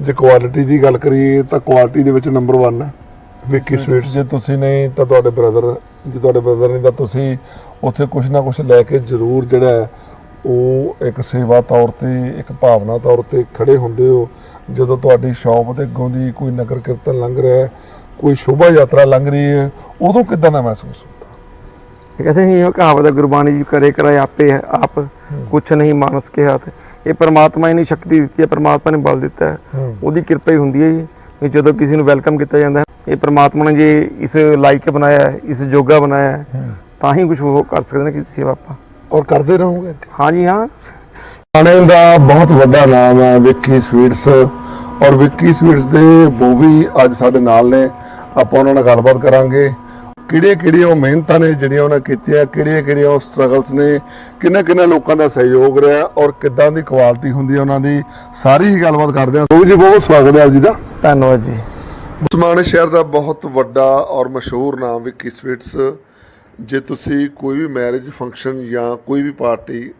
ਜੇ ਕੁਆਲਿਟੀ ਦੀ ਗੱਲ ਕਰੀਏ ਤਾਂ ਕੁਆਲਿਟੀ ਦੇ ਵਿੱਚ ਨੰਬਰ 1 ਹੈ ਵਿੱਕੀ ਸਵੀਟਸ ਜੇ ਤੁਸੀਂ ਨਹੀਂ ਤਾਂ ਤੁਹਾਡੇ ਬ੍ਰਦਰ ਜੇ ਤੁਹਾਡੇ ਬ੍ਰਦਰ ਨਹੀਂ ਤਾਂ ਤੁਸੀਂ ਉੱਥੇ ਕੁਝ ਨਾ ਕੁਝ ਲੈ ਕੇ ਜ਼ਰੂਰ ਜਿਹੜਾ ਉਹ ਇੱਕ ਸੇਵਾ ਤੌਰ ਤੇ ਇੱਕ ਭਾਵਨਾ ਤੌਰ ਤੇ ਖੜੇ ਹੁੰਦੇ ਹੋ। ਜਦੋਂ ਤੁਹਾਡੀ ਸ਼ਾਪ ਦੇ ਅੱਗੋਂ ਦੀ ਕੋਈ ਨਗਰ ਕੀਰਤਨ ਲੰਘ ਰਿਹਾ ਹੈ ਕੋਈ ਸ਼ੋਭਾ ਯਾਤਰਾ ਲੰਘ ਰਹੀ ਹੈ ਉਦੋਂ ਕਿਦਾਂ ਦਾ ਮਹਿਸੂਸ ਹੁੰਦਾ? ਇਹ ਕਹਿੰਦੇ ਨਹੀਂ ਉਹ ਕਹਾਵਤ ਗੁਰਬਾਣੀ ਜੀ ਕਰੇ ਕਰਾਏ ਆਪੇ ਆਪ ਕੁਛ ਨਹੀਂ ਮਾਨਸ ਕੇ ਹੱਥ। ਇਹ ਪਰਮਾਤਮਾ ਹੀ ਨਹੀਂ ਸ਼ਕਤੀ ਦਿੱਤੀ ਹੈ ਪਰਮਾਤਮਾ ਨੇ ਬਲ ਦਿੱਤਾ ਹੈ। ਉਹਦੀ ਕਿਰਪਾ ਹੀ ਹੁੰਦੀ ਹੈ ਜੀ ਜਦੋਂ ਕਿਸੇ ਨੂੰ ਵੈਲਕਮ ਕੀਤਾ ਜਾਂਦਾ ਹੈ ਇਹ ਪਰਮਾਤਮਾ ਨੇ ਜੇ ਇਸ ਲਾਇਕ ਬਣਾਇਆ ਹੈ ਇਸ ਜੋਗਾ ਬਣਾਇਆ ਹੈ ਤਾਂ ਹੀ ਕੁਝ ਉਹ ਕਰ ਸਕਦੇ ਨੇ ਕਿ ਸੇਵਾ ਆਪਾਂ। ਔਰ ਕਰਦੇ ਰਹੋਗੇ? ਹਾਂਜੀ ਹਾਂ। ਖਾਣੇ ਦਾ ਬਹੁਤ ਵੱਡਾ ਨਾਮ ਹੈ ਵਿੱਕੀ ਸਵੀਟਸ। ਔਰ ਵਿੱਕੀ ਸਵੀਟਸ ਦੇ ਬੋਵੀ ਅੱਜ ਸਾਡੇ ਨਾਲ ਨੇ ਆਪਾਂ ਉਹਨਾਂ ਨਾਲ ਗੱਲਬਾਤ ਕਰਾਂਗੇ। ਕਿਹੜੇ ਕਿਹੜੇ ਉਹ ਮਿਹਨਤਾਂ ਨੇ ਜਿਹੜੀਆਂ ਉਹਨਾਂ ਕੀਤੀਆਂ ਕਿਹੜੀਆਂ ਕਿਹੜੀਆਂ ਉਹ ਸਟਰਗਲਸ ਨੇ ਕਿੰਨੇ ਕਿੰਨੇ ਲੋਕਾਂ ਦਾ ਸਹਿਯੋਗ ਰਿਹਾ ਔਰ ਕਿੱਦਾਂ ਦੀ ਕੁਆਲਿਟੀ ਹੁੰਦੀ ਹੈ ਉਹਨਾਂ ਦੀ ਸਾਰੀ ਹੀ ਗੱਲਬਾਤ ਕਰਦੇ ਹਾਂ। ਬੋਵੀ ਜੀ ਬਹੁਤ ਸਵਾਗਤ ਹੈ ਆਪ ਜੀ ਦਾ। ਧੰਨਵਾਦ ਜੀ। ਉਸਮਾਨ ਸ਼ਹਿਰ ਦਾ ਬਹੁਤ ਵੱਡਾ ਔਰ ਮਸ਼ਹੂਰ ਨਾਮ ਵਿੱਕੀ ਸਵੀਟਸ ਜੇ ਤੁਸੀਂ ਕੋਈ ਵੀ ਮੈਰਿਜ ਫੰਕਸ਼ਨ ਜਾਂ ਕੋਈ ਵੀ ਪਾਰਟੀ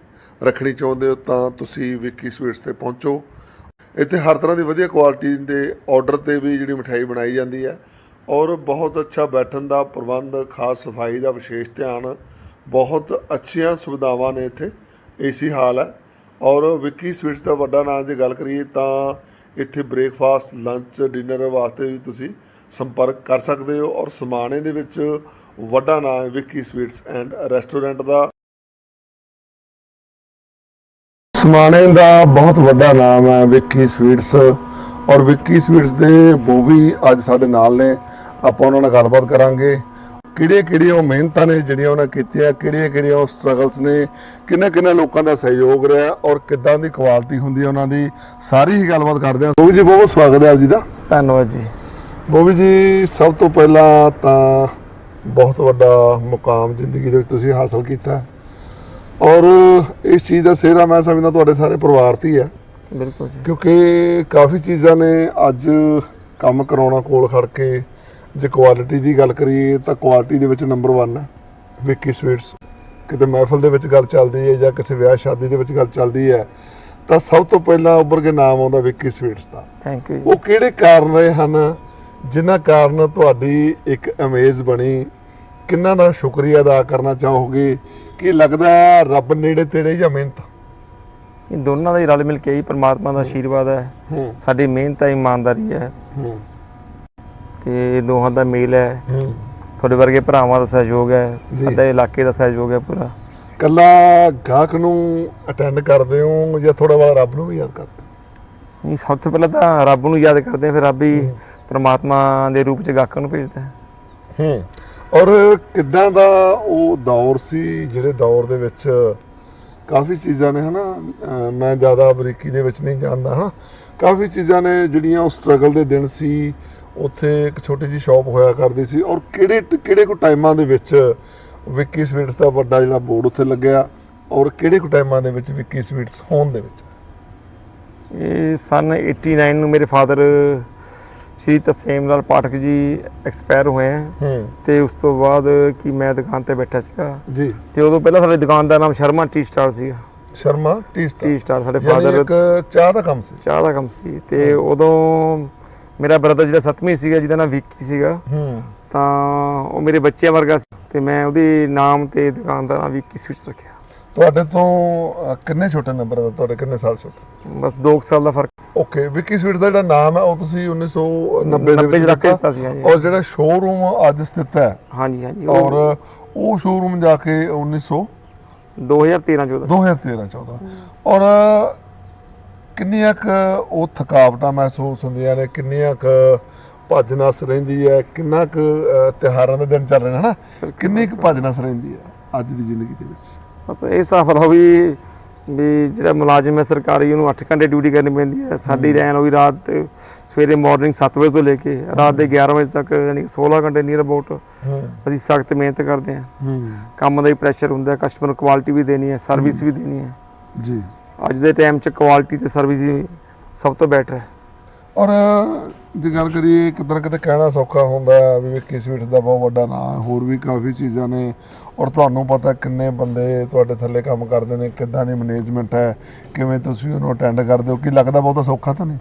ਰੱਖਣੀ ਚਾਹੁੰਦੇ ਹੋ ਤਾਂ ਤੁਸੀਂ ਵਿੱਕੀ ਸਵੀਟਸ ਤੇ ਪਹੁੰਚੋ। ਇੱਥੇ ਹਰ ਤਰ੍ਹਾਂ ਦੀ ਵਧੀਆ ਕੁਆਲਿਟੀ ਦੇ ਆਰਡਰ ਤੇ ਵੀ ਜਿਹੜੀ ਮਠਿਆਈ ਬਣਾਈ ਜਾਂਦੀ ਹੈ। ਔਰ ਬਹੁਤ ਅੱਛਾ ਬੈਠਣ ਦਾ ਪ੍ਰਬੰਧ, ਖਾਸ ਸਫ਼ਾਈ ਦਾ ਵਿਸ਼ੇਸ਼ ਧਿਆਨ। ਬਹੁਤ ਅੱਛੀਆਂ ਸੁਵਿਧਾਵਾਂ ਨੇ ਇੱਥੇ ਏਸੀ ਹਾਲ ਹੈ। ਔਰ ਵਿੱਕੀ ਸਵੀਟਸ ਦਾ ਵੱਡਾ ਨਾਂ ਜੇ ਗੱਲ ਕਰੀਏ ਤਾਂ ਇੱਥੇ ਬ੍ਰੇਕਫਾਸਟ, ਲੰਚ, ਡਿਨਰ ਵਾਸਤੇ ਵੀ ਤੁਸੀਂ ਸੰਪਰਕ ਕਰ ਸਕਦੇ ਹੋ। ਔਰ ਸਮਾਣੇ ਦੇ ਵਿੱਚ ਵੱਡਾ ਨਾਂ ਹੈ ਵਿੱਕੀ ਸਵੀਟਸ ਐਂਡ ਰੈਸਟੋਰੈਂਟ ਦਾ। ਸਮਾਣੇ ਦਾ ਬਹੁਤ ਵੱਡਾ ਨਾਮ ਹੈ ਵਿੱਕੀ ਸਵੀਟਸ। ਔਰ ਵਿੱਕੀ ਸਵੀਟਸ ਦੇ ਬੋਵੀ ਅੱਜ ਸਾਡੇ ਨਾਲ ਨੇ। ਆਪਾਂ ਉਹਨਾਂ ਨਾਲ ਗੱਲਬਾਤ ਕਰਾਂਗੇ। ਕਿਹੜੀਆਂ ਕਿਹੜੀਆਂ ਉਹ ਮਿਹਨਤਾਂ ਨੇ ਜਿਹੜੀਆਂ ਉਹਨਾਂ ਕੀਤੀਆਂ ਕਿਹੜੀਆਂ ਕਿਹੜੀਆਂ ਉਹ ਸਟਰਗਲਸ ਨੇ ਕਿੰਨੇ ਕਿੰਨੇ ਲੋਕਾਂ ਦਾ ਸਹਿਯੋਗ ਰਿਹਾ ਔਰ ਕਿੱਦਾਂ ਦੀ ਕੁਆਲਿਟੀ ਹੁੰਦੀ ਹੈ ਉਹਨਾਂ ਦੀ ਸਾਰੀ ਹੀ ਗੱਲਬਾਤ ਕਰਦੇ ਹਾਂ। ਬੋਵੀ ਜੀ ਬਹੁਤ ਸਵਾਗਤ ਹੈ ਆਪ ਜੀ ਦਾ। ਧੰਨਵਾਦ ਜੀ। ਬੋਬੀ ਜੀ ਸਭ ਤੋਂ ਪਹਿਲਾਂ ਤਾਂ ਬਹੁਤ ਵੱਡਾ ਮੁਕਾਮ ਜ਼ਿੰਦਗੀ ਦੇ ਵਿੱਚ ਤੁਸੀਂ ਹਾਸਲ ਕੀਤਾ। ਔਰ ਇਸ ਚੀਜ਼ ਦਾ ਸਿਹਰਾ ਮੈਂ ਸਮਝਦਾ ਤੁਹਾਡੇ ਸਾਰੇ ਪਰਿਵਾਰ ਤੇ ਹੀ ਹੈ। ਬਿਲਕੁਲ ਜੀ। ਕਿਉਂਕਿ ਕਾਫੀ ਚੀਜ਼ਾਂ ਨੇ ਅੱਜ ਕੰਮ ਕਰਾਉਣਾ ਕੋਲ ਖੜ ਕੇ ਜੇ ਕੁਆਲਿਟੀ ਦੀ ਗੱਲ ਕਰੀਏ ਤਾਂ ਕੁਆਲਿਟੀ ਦੇ ਵਿੱਚ ਨੰਬਰ 1 ਹੈ ਵਿੱਕੀ ਸਵੀਟਸ ਕਿਤੇ ਮਹਿਫਲ ਦੇ ਵਿੱਚ ਗੱਲ ਚੱਲਦੀ ਹੈ ਜਾਂ ਕਿਸੇ ਵਿਆਹ ਸ਼ਾਦੀ ਦੇ ਵਿੱਚ ਗੱਲ ਚੱਲਦੀ ਹੈ ਤਾਂ ਸਭ ਤੋਂ ਪਹਿਲਾਂ ਉੱਭਰ ਕੇ ਨਾਮ ਆਉਂਦਾ ਵਿੱਕੀ ਸਵੀਟਸ ਦਾ। ਥੈਂਕ ਯੂ ਉਹ ਕਿਹੜੇ ਕਾਰਨ ਰਹੇ ਹਨ? ਜਿਨ੍ਹਾਂ ਕਾਰਨ ਤੁਹਾਡੀ ਇੱਕ ਇਮੇਜ ਬਣੀ। ਕਿੰਨਾਂ ਦਾ ਸ਼ੁਕਰੀਆ ਅਦਾ ਕਰਨਾ ਚਾਹੋਗੇ? ਕਿ ਲੱਗਦਾ ਰੱਬ ਨੇੜੇ ਤੇੜੇ ਜਾਂ ਮਿਹਨਤ? ਇਹ ਦੋਨਾਂ ਦਾ ਹੀ ਰਲ ਮਿਲ ਕੇ ਹੀ ਪਰਮਾਤਮਾ ਦਾ ਆਸ਼ੀਰਵਾਦ ਹੈ। ਸਾਡੀ ਮਿਹਨਤ ਹੈ ਇਮਾਨਦਾਰੀ ਹੈ। ਤੇ ਦੋਹਾਂ ਦਾ ਮੇਲ ਹੈ। ਤੁਹਾਡੇ ਵਰਗੇ ਭਰਾਵਾਂ ਦਾ ਸਹਿਯੋਗ ਹੈ। ਸਾਡੇ ਇਲਾਕੇ ਦਾ ਸਹਿਯੋਗ ਹੈ ਪੂਰਾ। ਕੱਲਾ ਗਾਹਕ ਨੂੰ ਅਟੈਂਡ ਕਰਦੇ ਹੋ ਜਾਂ ਥੋੜਾ ਬਹੁਤਾ ਰੱਬ ਨੂੰ ਵੀ ਯਾਦ ਕਰਦੇ? ਨਹੀਂ ਸਭ ਤੋਂ ਪਹਿਲਾਂ ਤਾਂ ਰੱਬ ਨੂੰ ਯਾਦ ਕਰਦੇ ਆ ਫਿਰ ਰੱਬ ਹੀ। ਪ੍ਰਮਾਤਮਾ ਦੇ ਰੂਪ ਚ ਗਾਹਕਾਂ ਨੂੰ ਭੇਜਦਾ ਹੈ। ਹੂੰ। ਔਰ ਕਿੱਦਾਂ ਦਾ ਉਹ ਦੌਰ ਸੀ ਜਿਹੜੇ ਦੌਰ ਦੇ ਵਿੱਚ ਕਾਫੀ ਚੀਜ਼ਾਂ ਨੇ ਹਨਾ, ਅਹ ਮੈਂ ਜ਼ਿਆਦਾ ਅਮਰੀਕੀ ਦੇ ਵਿੱਚ ਨਹੀਂ ਜਾਣਦਾ ਹਨਾ। ਕਾਫੀ ਚੀਜ਼ਾਂ ਨੇ ਜਿਹੜੀਆਂ ਉਹ ਸਟਰਗਲ ਦੇ ਦਿਨ ਸੀ, ਉੱਥੇ ਇੱਕ ਛੋਟੀ ਜੀ ਸ਼ਾਪ ਹੋਇਆ ਕਰਦੀ ਸੀ ਔਰ ਕਿਹੜੇ ਕਿਹੜੇ ਕੋ ਟਾਈਮਾਂ ਦੇ ਵਿੱਚ ਵਿੱਕੀ ਸਵੀਟਸ ਦਾ ਵੱਡਾ ਜਿਹੜਾ ਬੋਰਡ ਉੱਥੇ ਲੱਗਿਆ ਔਰ ਕਿਹੜੇ ਕੋ ਟਾਈਮਾਂ ਦੇ ਵਿੱਚ ਵਿੱਕੀ ਸਵੀਟਸ ਹੋਣ ਦੇ ਵਿੱਚ? ਇਹ ਸਨ 89 ਨੂੰ ਮੇਰੇ ਫਾਦਰ ਸ਼੍ਰੀ ਤਸੇਮ ਲਾਲ ਪਾਠਕ ਜੀ ਐਕਸਪਾਇਰ ਹੋਏ ਹੂੰ। ਤੇ ਉਸ ਤੋਂ ਬਾਅਦ ਕਿ ਮੈਂ ਦੁਕਾਨ ਤੇ ਬੈਠਾ ਸੀਗਾ। ਜੀ। ਤੇ ਉਦੋਂ ਪਹਿਲਾਂ ਸਾਡੀ ਦੁਕਾਨ ਦਾ ਨਾਮ ਸ਼ਰਮਾ ਟੀ ਸਟਾਰ ਸੀਗਾ। Sharma tea star. Tea star ਸਾਡੇ ਫਾਦਰ ਇੱਕ ਚਾਹ ਦਾ ਕੰਮ ਸੀ। ਚਾਹ ਦਾ ਕੰਮ ਸੀ। ਤੇ ਉਦੋਂ ਮੇਰਾ ਬ੍ਰਦਰ ਜਿਹੜਾ ਸੱਤਵੀਂ ਸੀਗਾ ਜਿਹਦਾ ਨਾਮ ਵਿੱਕੀ ਸੀਗਾ ਹੂੰ। ਤਾਂ ਉਹ ਮੇਰੇ ਬੱਚਿਆਂ ਵਰਗਾ ਸੀ। ਤੇ ਮੈਂ ਉਹਦੇ ਨਾਮ ਤੇ ਦੁਕਾਨ ਦਾ ਨਾਮ ਵਿੱਕੀ ਸਵੀਟਸ ਰੱਖਿਆ। ਤੁਹਾਡੇ ਤੋਂ ਅਹ, ਕਿੰਨੇ ਛੋਟੇ ਨੰਬਰ ਦਾ ਤੁਹਾਡੇ ਕਿੰਨੇ ਸਾਲ ਛੋਟੇ? ਬਸ 2 ਸਾਲ ਦਾ ਫ਼ਰਕ। ਓਕੇ ਵਿੱਕੀ ਸਵੀਟਸ ਦਾ ਜਿਹੜਾ ਨਾਮ ਹੈ ਉਹ ਤੁਸੀਂ 1990 ਦੇ 90 ਵਿੱਚ ਚ ਰੱਖ ਕੇ ਦਿੱਤਾ ਦਿੱਤਾ ਸੀ ਹਾਂਜੀ। ਔਰ ਜਿਹੜਾ ਸ਼ੋਰੂਮ ਅੱਜ ਸਥਿਤ ਹੈ ਹਾਂਜੀ ਹਾਂਜੀ ਔਰ ਉਹ ਸ਼ੋਰੂਮ ਜਾ ਕੇ 1900 2013 ਚ ਉਹਦਾ 2013 14 ਔਰ ਕਿੰਨੀਆਂ ਕੁ ਉਹ ਥਕਾਵਟਾਂ ਮਹਿਸੂਸ ਹੁੰਦੀਆਂ ਨੇ ਕਿੰਨੀਆਂ ਕੁ ਭੱਜ ਨਸ ਰਹਿੰਦੀ ਹੈ ਕਿੰਨਾ ਕੁ ਅਹ, ਤਿਉਹਾਰਾਂ ਦੇ ਦਿਨ ਚੱਲ ਰਹੇ ਨੇ ਹਨਾ? ਕਿੰਨੀ ਕੁ ਭੱਜ ਨਸ ਰਹਿੰਦੀ ਹੈ ਅੱਜ ਦੀ ਜ਼ਿੰਦਗੀ ਦੇ ਵਿੱਚ? ਇਹ ਸਫਲ ਹੋ ਵੀ ਵੀ ਜਿਹੜਾ ਮੁਲਾਜ਼ਮ ਹੈ ਸਰਕਾਰੀ ਉਹਨੂੰ 8 ਘੰਟੇ ਡਿਊਟੀ ਕਰਨੀ ਪੈਂਦੀ ਹੈ। ਸਾਡੀ ਰੈਨ ਹੋਈ ਰਾਤ ਤੇ ਸਵੇਰੇ ਮਾਰਨਿੰਗ 7 ਵਜੇ ਤੋਂ ਲੈ ਕੇ ਰਾਤ ਦੇ 11 ਵਜੇ ਤੱਕ ਯਾਨੀ ਕਿ 16 ਘੰਟੇ ਨੀਅਰ ਅਬਾਊਟ ਅਸੀਂ ਸਖਤ ਮਿਹਨਤ ਕਰਦੇ ਹਾਂ। ਕੰਮ ਦਾ ਹੀ ਪ੍ਰੈਸ਼ਰ ਹੁੰਦਾ ਕਸਟਮਰ ਨੂੰ ਕੁਆਲਿਟੀ ਵੀ ਦੇਣੀ ਹੈ ਸਰਵਿਸ ਵੀ ਦੇਣੀ ਹੈ। ਜੀ। ਅੱਜ ਦੇ ਟਾਈਮ 'ਚ ਕੁਆਲਿਟੀ ਤੇ ਸਰਵਿਸ ਸਭ ਤੋਂ ਬੈਟਰ ਹੈ। ਔਰ ਜੇ ਗੱਲ ਕਰੀਏ ਕਿਤੇ ਨਾ ਕਿਤੇ ਕਹਿਣਾ ਸੌਖਾ ਹੁੰਦਾ ਹੈ ਵੀ ਵਿੱਕੀ ਸਵੀਟਸ ਦਾ ਬਹੁਤ ਵੱਡਾ ਨਾਮ ਹੈ ਹੋਰ ਵੀ ਕਾਫੀ ਚੀਜ਼ਾਂ ਨੇ। ਔਰ ਤੁਹਾਨੂੰ ਪਤਾ ਕਿੰਨੇ ਬੰਦੇ ਤੁਹਾਡੇ ਥੱਲੇ ਕੰਮ ਕਰਦੇ ਨੇ ਕਿੱਦਾਂ ਦੀ ਮੈਨੇਜਮੈਂਟ ਹੈ ਕਿਵੇਂ ਤੁਸੀਂ ਉਹਨੂੰ ਅਟੈਂਡ ਕਰਦੇ ਹੋ ਕੀ ਲੱਗਦਾ ਬਹੁਤਾ ਸੌਖਾ ਤਾਂ ਨਹੀਂ?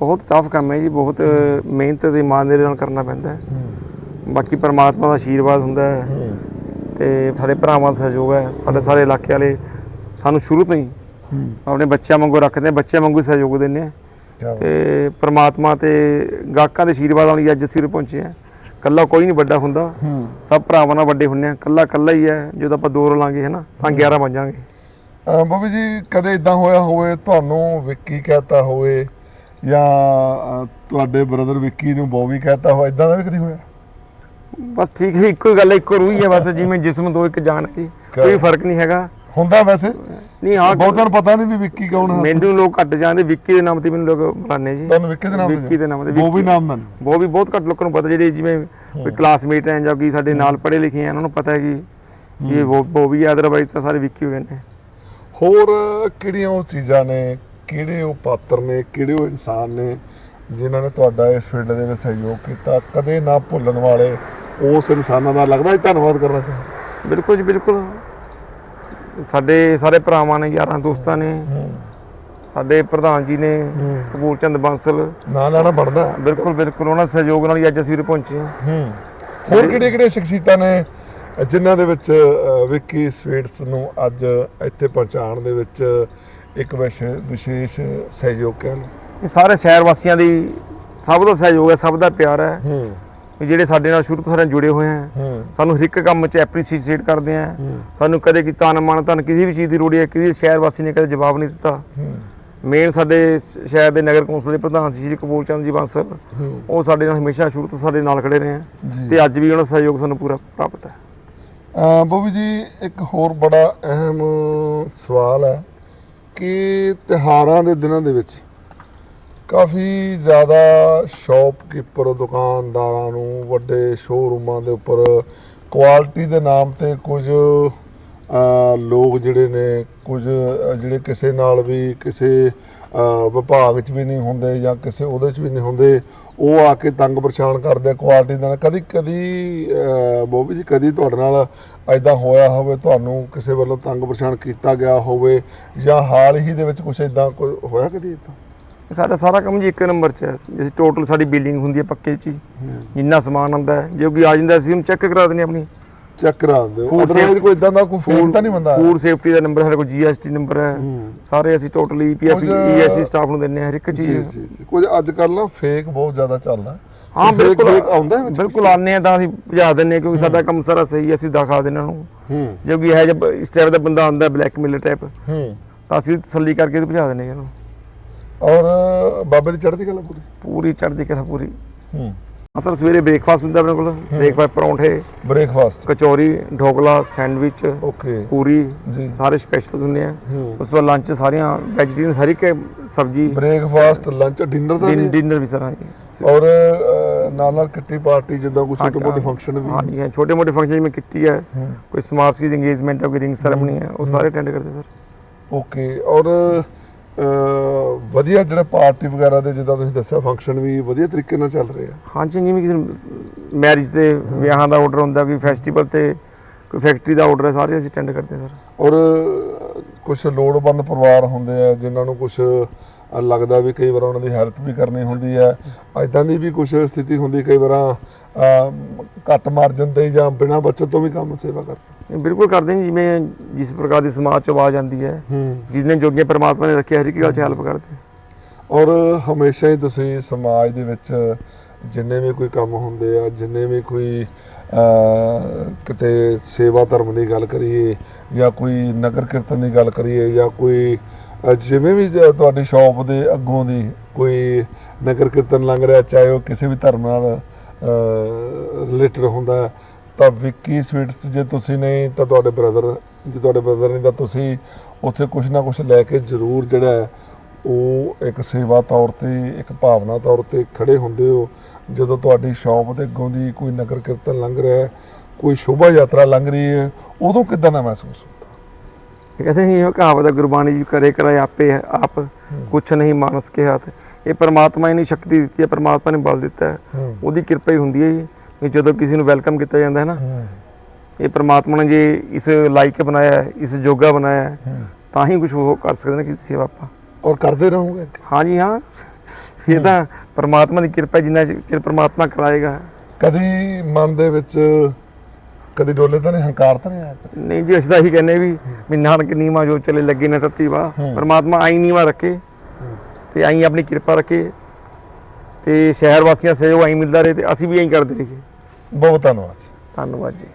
ਬਹੁਤ ਟਫ ਕੰਮ ਹੈ ਜੀ ਬਹੁਤ ਮਿਹਨਤ ਤੇ ਇਮਾਨਦਾਰੀ ਨਾਲ ਕਰਨਾ ਪੈਂਦਾ ਹੈ। ਬਾਕੀ ਪਰਮਾਤਮਾ ਦਾ ਆਸ਼ੀਰਵਾਦ ਹੁੰਦਾ ਹੈ। ਤੇ ਸਾਡੇ ਭਰਾਵਾਂ ਦਾ ਸਹਿਯੋਗ ਹੈ ਸਾਡੇ ਸਾਰੇ ਇਲਾਕੇ ਵਾਲੇ ਸਾਨੂੰ ਸ਼ੁਰੂ ਤੋਂ ਹੀ ਆਪਣੇ ਬੱਚਿਆਂ ਵਾਂਗੂ ਰੱਖਦੇ ਬੱਚਿਆਂ ਵਾਂਗੂ ਸਹਿਯੋਗ ਦਿੰਦੇ ਆ ਤੇ ਪ੍ਰਮਾਤਮਾ ਤੇ ਗਾਹਕਾਂ ਦੇ ਆਸ਼ੀਰਵਾਦ ਹੀ ਅੱਜ ਅਸੀਂ ਉਰੇ ਪਹੁੰਚੇ ਆ ਕੱਲਾ ਕੋਈ ਨਹੀਂ ਵੱਡਾ ਹੁੰਦਾ। ਸਭ ਭਰਾਵਾਂ ਨਾਲ ਵੱਡੇ ਹੁੰਨੇ ਆ ਕੱਲਾ ਕੱਲਾ ਹੀ ਹੈ। ਜਦੋਂ ਆਪਾਂ ਦੋ ਰਲਾਂਗੇ ਹਨਾ ਤਾਂ 11 ਬਣ ਜਾਾਂਗੇ ਬੋਬੀ ਜੀ ਕਦੇ ਇਦਾਂ ਹੋਇਆ ਹੋਵੇ ਤੁਹਾਨੂੰ ਵਿੱਕੀ ਕਹਤਾ ਹੋਵੇ ਜਾਂ ਤੁਹਾਡੇ ਬ੍ਰਦਰ ਵਿੱਕੀ ਨੂੰ ਬੋਬੀ ਕਹਤਾ ਹੋਵੇ ਇਦਾਂ ਦਾ ਵੀ ਕਦੀ ਹੋਇਆ? ਬਸ ਠੀਕ ਹੈ ਇੱਕੋ ਹੀ ਗੱਲ ਹੈ ਇੱਕੋ ਰੂਹ ਹੀ ਬਸ ਜਿਵੇਂ ਜਿਸਮ ਦੋ ਇੱਕ ਜਾਨ ਹੈ ਜੀ? ਕੋਈ ਫ਼ਰਕ ਨਹੀਂ ਹੈਗਾ। ਹੁੰਦਾ ਵੈਸੇ? ਨਹੀਂ ਹਾਂ ਬਹੁਤਾਂ ਨੂੰ ਪਤਾ ਨਹੀਂ ਵੀ ਵਿੱਕੀ ਕੌਣ ਹੈ। ਮੈਨੂੰ ਲੋਕ ਘੱਟ ਜਾਣਦੇ ਵਿੱਕੀ ਦੇ ਨਾਮ ਤੇ ਮੈਨੂੰ ਲੋਕ ਬੁਲਾਉਂਦੇ ਜੀ। ਤੁਹਾਨੂੰ ਵਿੱਕੀ ਦੇ ਨਾਮ ਵਿੱਕੀ ਦੇ ਨਾਮ ਤੇ ਬੋਬੀ ਨਾਮ ਦਾ ਉਹ ਵੀ ਬਹੁਤ ਘੱਟ ਲੋਕਾਂ ਨੂੰ ਪਤਾ ਜਿਹੜੇ ਜਿਵੇਂ ਕੋਈ ਕਲਾਸਮੇਟ ਹੈ ਜਾਂ ਕੋਈ ਸਾਡੇ ਨਾਲ ਪੜ੍ਹੇ ਲਿਖੇ ਆ ਉਹਨਾਂ ਨੂੰ ਪਤਾ ਹੈ ਕਿ ਇਹ ਉਹ ਉਹ ਵੀ ਅਦਰਵਾਈਜ਼ ਤਾਂ ਸਾਰੇ ਵਿੱਕੀ ਹੋ ਗਏ ਨੇ ਹੋਰ ਕਿਹੜੀਆਂ ਉਹ ਚੀਜ਼ਾਂ ਨੇ ਕਿਹੜੇ ਉਹ ਪਾਤਰ ਨੇ ਕਿਹੜੇ ਉਹ ਇਨਸਾਨ ਨੇ ਜਿਨ੍ਹਾਂ ਨੇ ਤੁਹਾਡਾ ਇਸ ਫੀਲਡ ਦੇ ਵਿੱਚ ਸਹਿਯੋਗ ਕੀਤਾ ਕਦੇ ਨਾ ਭੁੱਲਣ ਵਾਲੇ ਉਸ ਇਨਸਾਨਾਂ ਦਾ ਲੱਗਦਾ ਧੰਨਵਾਦ ਕਰਨਾ ਚਾਹੁੰਦਾ। ਬਿਲਕੁਲ ਜੀ ਬਿਲਕੁਲ। ਸਾਡੇ ਸਾਰੇ ਭਰਾਵਾਂ ਨੇ ਯਾਰਾਂ ਦੋਸਤਾਂ ਨੇ ਸਾਡੇ ਪ੍ਰਧਾਨ ਜੀ ਨੇ ਕਪੂਰ ਚੰਦ ਬਾਂਸਲ। ਨਾਂ ਲੈਣਾ ਬਣਦਾ। ਬਿਲਕੁਲ ਬਿਲਕੁਲ ਉਹਨਾਂ ਦੇ ਸਹਿਯੋਗ ਨਾਲ ਹੀ ਅੱਜ ਅਸੀਂ ਉਰੇ ਪਹੁੰਚੇ ਹਾਂ। ਹੋਰ ਕਿਹੜੇ ਕਿਹੜੇ ਸ਼ਖਸੀਅਤਾਂ ਨੇ ਜਿਨ੍ਹਾਂ ਦੇ ਵਿੱਚ ਵਿੱਕੀ ਸਵੀਟਸ ਨੂੰ ਅੱਜ ਇੱਥੇ ਪਹੁੰਚਾਉਣ ਦੇ ਵਿੱਚ ਇੱਕ ਵਿਸ਼- ਵਿਸ਼ੇਸ਼ ਸਹਿਯੋਗ ਕਹਿ ਲਓ? ਇਹ ਸਾਰੇ ਸ਼ਹਿਰ ਵਾਸੀਆਂ ਦੀ ਸਭ ਦਾ ਸਹਿਯੋਗ ਹੈ ਸਭ ਦਾ ਪਿਆਰ ਹੈ। ਵੀ ਜਿਹੜੇ ਸਾਡੇ ਨਾਲ ਸ਼ੁਰੂ ਤੋਂ ਸਾਡੇ ਨਾਲ ਜੁੜੇ ਹੋਏ ਹੂੰ। ਸਾਨੂੰ ਹਰ ਇੱਕ ਕੰਮ 'ਚ ਐਪਰੀਸ਼ੀਏਟ ਕਰਦੇ ਆ। ਸਾਨੂੰ ਕਦੇ ਕੀ ਤਾਨ ਮਾਨ ਧਨ ਕਿਸੇ ਵੀ ਚੀਜ਼ ਦੀ ਲੋੜ ਹੈ ਕਿਸੇ ਸ਼ਹਿਰ ਵਾਸੀ ਨੇ ਕਦੇ ਜਵਾਬ ਨਹੀਂ ਦਿੱਤਾ। ਮੇਨ ਸਾਡੇ ਸ਼ਹਿਰ ਦੇ ਨਗਰ ਕੌਂਸਲ ਦੇ ਪ੍ਰਧਾਨ ਸੀ ਸ਼੍ਰੀ ਕਪੂਰ ਚੰਦ ਜੀ ਬਾਂਸਲ ਹੂੰ। ਉਹ ਸਾਡੇ ਨਾਲ ਹਮੇਸ਼ਾ ਸ਼ੁਰੂ ਤੋਂ ਸਾਡੇ ਨਾਲ ਖੜੇ ਰਹੇ ਜੀ। ਤੇ ਅੱਜ ਵੀ ਉਹਨਾਂ ਦਾ ਸਹਿਯੋਗ ਸਾਨੂੰ ਪੂਰਾ ਪ੍ਰਾਪਤ ਹੈ। ਬੋਬੀ ਜੀ ਇੱਕ ਹੋਰ ਬੜਾ ਅਹਿਮ ਸਵਾਲ ਹੈ ਕਿ ਤਿਹਾਰਾਂ ਦੇ ਦਿਨਾਂ ਦੇ ਵਿੱਚ ਕਾਫੀ ਜ਼ਿਆਦਾ ਸ਼ਾਪਕੀਪਰ ਦੁਕਾਨਦਾਰਾਂ ਨੂੰ, ਵੱਡੇ ਸ਼ੋਰੂਮਾਂ ਦੇ ਉੱਪਰ ਕੁਆਲਿਟੀ ਦੇ ਨਾਮ ਤੇ ਕੁਝ ਲੋਕ ਜਿਹੜੇ ਨੇ, ਕੁਝ ਜਿਹੜੇ ਕਿਸੇ ਨਾਲ ਵੀ ਕਿਸੇ ਵਿਭਾਗ 'ਚ ਵੀ ਨਹੀਂ ਹੁੰਦੇ ਜਾਂ ਕਿਸੇ ਉਹਦੇ 'ਚ ਵੀ ਨਹੀਂ ਹੁੰਦੇ, ਉਹ ਆ ਕੇ ਤੰਗ ਪਰੇਸ਼ਾਨ ਕਰਦੇ ਆ ਕੁਆਲਿਟੀ ਨਾਲ। ਕਦੀ ਕਦੀ ਬੋਬੀ ਜੀ, ਕਦੀ ਤੁਹਾਡੇ ਨਾਲ ਐਦਾਂ ਹੋਇਆ ਹੋਵੇ, ਤੁਹਾਨੂੰ ਕਿਸੇ ਵੱਲੋਂ ਤੰਗ ਪਰੇਸ਼ਾਨ ਕੀਤਾ ਗਿਆ ਹੋਵੇ ਜਾਂ ਹਾਲ ਹੀ ਦੇ ਵਿੱਚ ਕੁਝ ਐਦਾਂ ਕੋਈ ਹੋਇਆ ਕਦੀ ਇਦਾਂ ਸਾਡਾ ਸਾਰਾ ਕੰਮ ਜੀ ਇੱਕ ਨੰਬਰ 'ਚ ਹੈ। ਜਿਵੇਂ ਟੋਟਲ ਸਾਡੀ ਬਿਲਡਿੰਗ ਹੁੰਦੀ ਹੈ ਪੱਕੇ 'ਚ ਹੀ। ਜਿੰਨਾ ਸਮਾਨ ਆਉਂਦਾ ਹੈ ਜੇ ਕੋਈ ਆ ਜਾਂਦਾ ਅਸੀਂ ਉਹਨੂੰ ਚੈੱਕ ਕਰਾ ਦਿੰਦੇ ਹਾਂ ਆਪਣੀ। ਚੈੱਕ ਕਰਾਉਂਦੇ ਹੋ। Food ਅਦਰਵਾਈਜ਼ safety- ਕੋਈ ਇਦਾਂ ਦਾ ਕੋਈ ਫੇਕ ਤਾਂ ਨਹੀਂ ਬੰਦਾ। ਫੂਡ ਸੇਫਟੀ ਦਾ ਨੰਬਰ ਸਾਡੇ ਕੋਲ ਜੀਐਸਟੀ ਨੰਬਰ ਹੈ। ਹੂੰ। ਸਾਰੇ ਅਸੀਂ ਟੋਟਲੀ ਪੀਐਫ ਈਐਸਸੀ ਸਟਾਫ ਨੂੰ ਦਿੰਨੇ ਆ ਹਰ ਇੱਕ ਚੀਜ਼। ਜੀ ਜੀ। ਕੁਝ ਅੱਜ ਕੱਲ ਨਾ ਫੇਕ ਬਹੁਤ ਜ਼ਿਆਦਾ ਚੱਲਦਾ ਹਾਂ। ਬਿਲਕੁਲ। ਆਉਂਦਾ ਹੈ ਵਿੱਚ? ਬਿਲਕੁਲ ਆਨੇ ਆ ਤਾਂ ਅਸੀਂ ਭਜਾ ਦਿੰਨੇ ਕਿਉਂਕਿ ਸਾਡਾ ਕੰਮ ਸਾਰਾ ਸਹੀ ਹੈ ਅਸੀਂ ਦਿਖਾ ਦਿੰਨੇ ਉਹਨਾਂ। ਨੂੰ ਹੂੰ। ਜੇ ਕੋਈ ਹੈ ਜਬ ਇਸ ਟਾਈਪ ਦਾ ਬੰਦਾ ਆਉਂਦਾ ਬਲੈਕ ਮੇਲਰ ਟਾਈਪ ਹੂੰ। ਤਾਂ ਅਸੀਂ ਤਸੱਲੀ ਕਰਕੇ ਭਜਾ ਦਿੰਨੇ ਆ ਉਹਨੂੰ ਔਰ ਬਾਬੇ ਦੀ ਚੜ੍ਹਦੀ ਕਲਾ ਪੂਰੀ? ਪੂਰੀ ਚੜ੍ਹਦੀ ਕਲਾ ਪੂਰੀ। ਹੂੰ। ਅਸਲ ਸਵੇਰੇ ਬ੍ਰੇਕਫਾਸਟ ਹੁੰਦਾ ਆਪਣੇ ਕੋਲ ਬ੍ਰੇਕਫਾਸਟ ਪਰੌਂਠੇ breakfast. Kachori dhokla sandwich okay. Puri ਜੀ। ਸਾਰੇ ਸਪੈਸ਼ਲ ਹੁੰਦੇ ਆ। ਹੂੰ। ਉਸ ਤੋਂ ਲੰਚ ਸਾਰੀਆਂ ਵੈਜੀਟੇਰੀਅਨ ਸਾਰੀ ਕੇ ਸਬਜੀ। ਬ੍ਰੇਕਫਾਸਟ ਲੰਚ ਡਿਨਰ ਦਾ ਡਿਨਰ ਵੀ ਸਾਰਾ। ਜੀ ਔਰ ਨਾਲ ਨਾਲ ਕਿੱਟੀ ਪਾਰਟੀ ਜਿੱਦਾਂ ਕੋਈ ਛੋਟੇ ਹਾਂ, ਮੋਟੇ ਫੰਕਸ਼ਨ ਵੀ। ਹਾਂ ਛੋਟੇ ਮੋਟੇ ਫੰਕਸ਼ਨ ਜਿਵੇਂ ਕੀਤੀ ਹੈ ਹੂੰ। ਕੋਈ ਸਮਾਰਟ ਸੀ ਇੰਗੇਜਮੈਂਟ ਹੈ ਕੋਈ ਰਿੰਗ ਸੈਰੇਮਨੀ ਹੈ ਉਹ ਸਾਰੇ ਅਟੈਂਡ ਕਰਦੇ ਸਰ ਓਕੇ ਔਰ ਵਧੀਆ ਜਿਹੜਾ ਪਾਰਟੀ ਵਗੈਰਾ ਦੇ ਜਿੱਦਾਂ ਤੁਸੀਂ ਦੱਸਿਆ ਫੰਕਸ਼ਨ ਵੀ ਵਧੀਆ ਤਰੀਕੇ ਨਾਲ ਚੱਲ ਰਹੇ ਆ। ਹਾਂਜੀ ਜਿਵੇਂ ਕਿਸੇ ਮੈਰਿਜ ਤੇ ਵਿਆਹਾਂ ਦਾ ਆਰਡਰ ਹੁੰਦਾ ਕੋਈ ਫੈਸਟੀਵਲ ਤੇ ਕੋਈ ਫੈਕਟਰੀ ਦਾ ਆਰਡਰ ਹੈ ਸਾਰੇ ਅਸੀਂ ਅਟੈਂਡ ਕਰਦੇ ਸਰ। ਔਰ ਕੁਝ ਲੋੜਵੰਦ ਪਰਿਵਾਰ ਹੁੰਦੇ ਆ ਜਿਨ੍ਹਾਂ ਨੂੰ ਕੁਝ ਲੱਗਦਾ ਵੀ ਕਈ ਵਾਰ ਉਹਨਾਂ ਦੀ ਹੈਲਪ ਵੀ ਕਰਨੀ ਹੁੰਦੀ ਹੈ। ਐਦਾਂ ਦੀ ਵੀ ਕੁਝ ਸਥਿਤੀ ਹੁੰਦੀ ਕਈ ਵਾਰ ਘੱਟ ਮਾਰਜਨ ਤੇ ਜਾਂ ਬਿਨਾਂ ਬਚਤ ਤੋਂ ਵੀ ਕੰਮ ਸੇਵਾ ਕਰ ਇਹ ਬਿਲਕੁਲ ਕਰਦੇ ਨੇ ਜਿਵੇਂ ਜਿਸ ਪ੍ਰਕਾਰ ਦੀ ਸਮਾਜ ਚ ਆਵਾਜ਼ ਆਉਂਦੀ ਹੈ ਜਿੰਨੇ ਜੋਗੇ ਪਰਮਾਤਮਾ ਨੇ ਰੱਖਿਆ ਹਰ ਇੱਕ ਗੱਲ ਚ ਹੈਲਪ ਕਰਦੇ ਔਰ ਹਮੇਸ਼ਾ ਹੀ ਤੁਸੀਂ ਸਮਾਜ ਦੇ ਵਿੱਚ ਜਿੰਨੇ ਵੀ ਕੋਈ ਕੰਮ ਹੁੰਦੇ ਆ ਜਿੰਨੇ ਵੀ ਕੋਈ ਕਿਤੇ ਸੇਵਾ ਧਰਮ ਦੀ ਗੱਲ ਕਰੀਏ ਜਾਂ ਕੋਈ ਨਗਰ ਕੀਰਤਨ ਦੀ ਗੱਲ ਕਰੀਏ ਜਾਂ ਕੋਈ ਜਿਵੇਂ ਵੀ ਤੁਹਾਡੀ ਸ਼ਾਪ ਦੇ ਅੱਗੋਂ ਦੀ ਕੋਈ ਨਗਰ ਕੀਰਤਨ ਲੰਘ ਰਿਹਾ ਚਾਹੇ ਉਹ ਕਿਸੇ ਵੀ ਧਰਮ ਨਾਲ ਰਿਲੇਟਡ ਹੁੰਦਾ ਹੈ, ਤਾਂ ਵਿੱਕੀ ਸਵੀਟਸ ਜੇ ਤੁਸੀਂ ਨਹੀਂ ਤਾਂ ਤੁਹਾਡੇ ਬ੍ਰਦਰ ਜੇ ਤੁਹਾਡੇ ਬ੍ਰਦਰ ਨਹੀਂ ਤਾਂ ਤੁਸੀਂ ਉੱਥੇ ਕੁਝ ਨਾ ਕੁਝ ਲੈ ਕੇ ਜ਼ਰੂਰ ਜਿਹੜਾ ਹੈ ਉਹ ਇੱਕ ਸੇਵਾ ਤੌਰ ਤੇ ਇੱਕ ਭਾਵਨਾ ਤੌਰ ਤੇ ਖੜੇ ਹੁੰਦੇ ਹੋ। ਜਦੋਂ ਤੁਹਾਡੀ ਸ਼ਾਪ ਦੇ ਅੱਗੋਂ ਦੀ ਕੋਈ ਨਗਰ ਕੀਰਤਨ ਲੰਘ ਰਿਹਾ ਹੈ ਕੋਈ ਸ਼ੋਭਾ ਯਾਤਰਾ ਲੰਘ ਰਹੀ ਹੈ ਉਦੋਂ ਕਿਦਾਂ ਦਾ ਮਹਿਸੂਸ ਹੁੰਦਾ? ਇਹ ਕਹਿੰਦੇ ਨਹੀਂ ਇਹ ਕਹਾਵਤ ਹੈ ਗੁਰਬਾਣੀ ਜੀ ਕਰੇ ਕਰਾਏ ਆਪੇ ਹੈ। ਆਪ ਕੁਛ ਨਹੀਂ ਮਾਨਸ ਕੇ ਹੱਥ। ਇਹ ਪਰਮਾਤਮਾ ਨੇ ਸ਼ਕਤੀ ਦਿੱਤੀ ਹੈ ਪਰਮਾਤਮਾ ਨੇ ਬਲ ਦਿੱਤਾ ਹੈ। ਹੂੰ। ਉਹਦੀ ਕਿਰਪਾ ਹੀ ਹੁੰਦੀ ਹੈ ਜੀ। ਵੀ ਜਦੋਂ ਕਿਸੇ ਨੂੰ ਵੈਲਕਮ ਕੀਤਾ ਜਾਂਦਾ ਹੈ ਨਾ ਇਹ ਪਰਮਾਤਮਾ ਨੇ ਜੇ ਇਸ ਲਾਇਕ ਬਣਾਇਆ ਹੈ ਇਸ ਜੋਗਾ ਬਣਾਇਆ ਹੈ। ਤਾਂ ਹੀ ਕੁਝ ਉਹ ਕਰ ਸਕਦੇ ਨੇ ਕਿਸੇ ਸੇਵਾ ਆਪਾਂ। ਔਰ ਕਰਦੇ ਰਹੋਗੇ ਹਾਂਜੀ ਹਾਂ। ਇਹ ਤਾਂ ਪਰਮਾਤਮਾ ਦੀ ਕਿਰਪਾ ਜਿੰਨਾ ਚਿਰ ਪਰਮਾਤਮਾ ਕਰਾਏਗਾ। ਕਦੀ ਮਨ ਦੇ ਵਿੱਚ ਕਦੀ ਡੋਲੇ ਤਾਂ ਨਹੀਂ ਹੰਕਾਰ ਤਾਂ ਨਹੀਂ ਆਇਆ? ਨਹੀਂ ਜੀ ਅਸੀਂ ਤਾਂ ਇਹੀ ਕਹਿੰਦੇ ਵੀ ਵੀ ਨਾਨਕ ਨੀਵਾ ਜੋ ਚਲੇ ਲੱਗੇ ਨੇ ਤੱਤੀ ਵਾ ਪਰਮਾਤਮਾ ਆਈ ਨੀਵਾ ਰੱਖੇ ਤੇ ਆਈ ਆਪਣੀ ਕਿਰਪਾ ਰੱਖੇ ਤੇ ਸ਼ਹਿਰ ਵਾਸੀਆਂ ਸਹਿਯੋਗ ਆਈ ਮਿਲਦਾ ਰਹੇ ਤੇ ਅਸੀਂ ਵੀ ਐਂ ਕਰਦੇ ਰਹੀਏ। ਬਹੁਤ ਧੰਨਵਾਦ ਜੀ ਧੰਨਵਾਦ ਜੀ